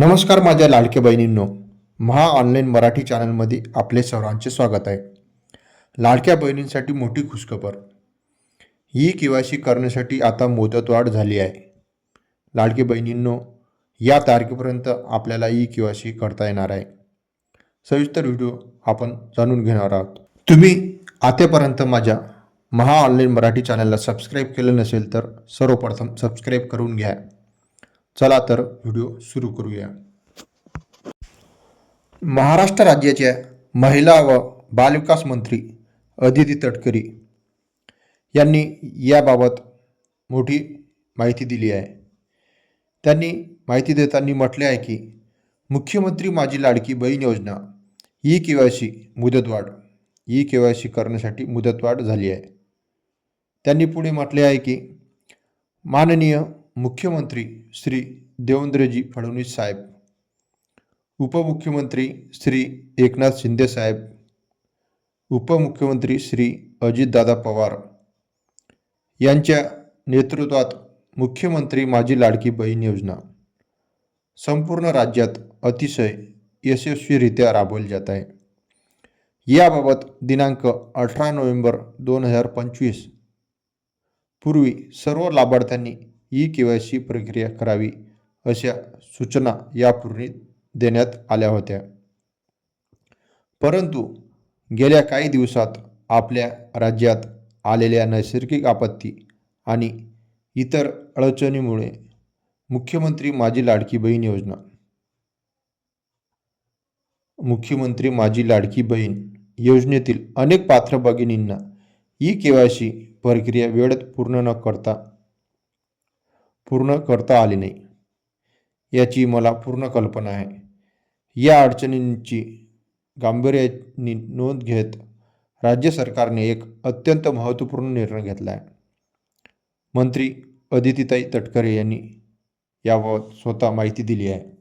नमस्कार माझ्या लाडक्या बहिणींनो महा ऑनलाईन मराठी चॅनलमध्ये आपले सर्वांचे स्वागत आहे. लाडक्या बहिणींसाठी मोठी खुशखबर. ई के सी करण्यासाठी आता मुदतवाढ झाली आहे. लाडकी बहिणींनो या तारखेपर्यंत आपल्याला ई के सी करता येणार आहे. सविस्तर व्हिडिओ आपण जाणून घेणार आहोत. तुम्ही आतापर्यंत माझ्या महा ऑनलाईन मराठी चॅनलला सबस्क्राईब केलं नसेल तर सर्वप्रथम सबस्क्राईब करून घ्या. चला तर व्हिडिओ सुरू करूया. महाराष्ट्र राज्याच्या महिला व बालविकास मंत्री अदिती तटकरी यांनी याबाबत मोठी माहिती दिली आहे. त्यांनी माहिती देताना म्हटले आहे की मुख्यमंत्री Majhi Ladki Bahin Yojana E K Y C मुदतवाढ ई के वाय सी करण्यासाठी मुदतवाढ झाली आहे. त्यांनी पुढे म्हटले आहे की माननीय मुख्यमंत्री श्री देवेंद्रजी फडणवीस साहेब उपमुख्यमंत्री श्री एकनाथ शिंदे साहेब उपमुख्यमंत्री श्री अजितदादा पवार यांच्या नेतृत्वात मुख्यमंत्री माझी लाडकी बहीण योजना. संपूर्ण राज्यात अतिशय यशस्वीरित्या राबवली जात आहे. याबाबत दिनांक अठरा नोव्हेंबर दोन हजार पंचवीस पूर्वी सर्व लाभार्थ्यांनी ई के वाय सी प्रक्रिया करावी अशा सूचना यापूर्वी देण्यात आल्या होत्या. परंतु गेल्या काही दिवसात आपल्या राज्यात आलेल्या नैसर्गिक आपत्ती आणि इतर अडचणीमुळे मुख्यमंत्री माझी लाडकी बहीण योजना. मुख्यमंत्री माझी लाडकी बहीण योजनेतील अनेक पात्र भगिनींना ई के वाय सी प्रक्रिया वेळेत पूर्ण न करता पूर्ण करता आली नाही. याची मला पूर्ण कल्पना आहे. या अडचणींची गांभीर्याने नोंद घेत राज्य सरकारने एक अत्यंत महत्त्वपूर्ण निर्णय घेतला आहे. मंत्री अदितीताई तटकरे यांनी याबाबत स्वतः माहिती दिली आहे.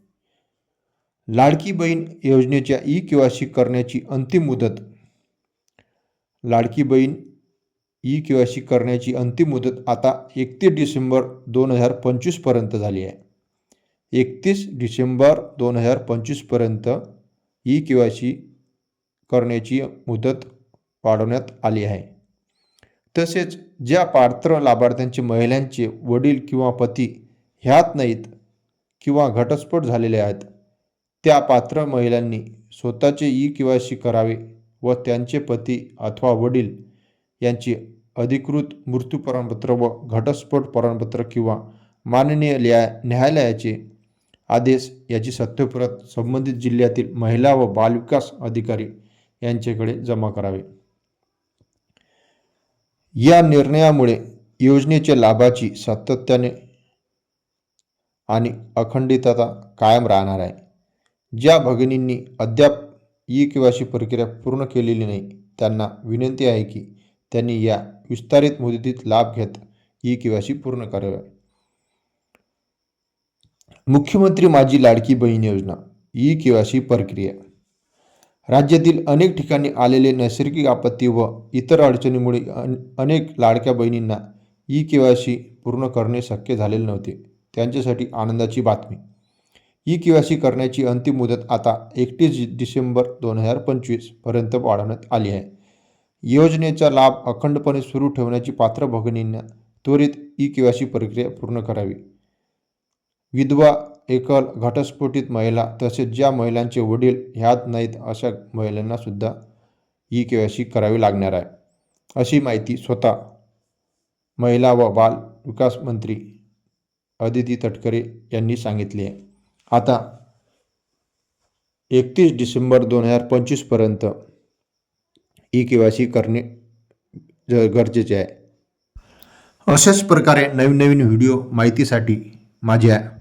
लाडकी बहीण योजनेच्या ई के सी करण्याची अंतिम मुदत Ladki Bahin E K Y C करण्याची अंतिम मुदत आता एकतीस डिसेंबर दोन हजार पंचवीसपर्यंत झाली आहे. एकतीस डिसेंबर दोन हजार पंचवीसपर्यंत ई के वाय सी करण्याची मुदत वाढवण्यात आली आहे. तसेच ज्या पात्र लाभार्थ्यांचे महिलांचे वडील किंवा पती ह्यात नाहीत किंवा घटस्फोट झालेले आहेत त्या पात्र महिलांनी स्वतःचे ई के वाय सी करावे व त्यांचे पती अथवा वडील यांचे अधिकृत मृत्यू प्रमाणपत्र व घटस्फोट प्रमाणपत्र किंवा माननीय न्याय न्यायालयाचे आदेश याची सत्यप्रत संबंधित जिल्ह्यातील महिला व बालविकास अधिकारी यांच्याकडे जमा करावे. या निर्णयामुळे योजनेच्या लाभाची सातत्याने आणि अखंडितता कायम राहणार आहे. ज्या भगिनींनी अद्याप ई के प्रक्रिया पूर्ण केलेली नाही त्यांना विनंती आहे की त्यांनी या विस्तारित मुदतीत लाभ घेत ई के सी पूर्ण करावे. मुख्यमंत्री माझी लाडकी बहीण योजना ई के सी प्रक्रिया. राज्यातील अनेक ठिकाणी आलेले नैसर्गिक आपत्ती व इतर अडचणीमुळे अन अनेक लाडक्या बहिणींना ई के सी पूर्ण करणे शक्य झालेले नव्हते. त्यांच्यासाठी आनंदाची बातमी. ई केवायसी करण्याची अंतिम मुदत आता एकतीस डिसेंबर दोन हजार पंचवीसपर्यंत वाढवण्यात आली आहे. योजनेचा लाभ अखंडपणे सुरू ठेवण्याची पात्र भगिनींना त्वरित ई केवायसी सी प्रक्रिया पूर्ण करावी. विधवा एकल घटस्फोटित महिला तसेच ज्या महिलांचे वडील ह्यात नाहीत अशा महिलांना सुद्धा ई के वाय सी करावी लागणार आहे. अशी माहिती स्वतः महिला व बाल विकास मंत्री अदिती तटकरे यांनी सांगितली आहे. आता एकतीस डिसेंबर दोन हजार पंचवीसपर्यंत ई के वाय सी करणे ज- गरजेचे आहे. अशाच प्रकारे नवीन नवीन व्हिडिओ माहितीसाठी माझ्या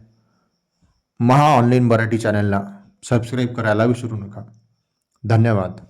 महा ऑनलाईन मराठी चॅनलला सबस्क्राईब करायला विसरू नका. धन्यवाद.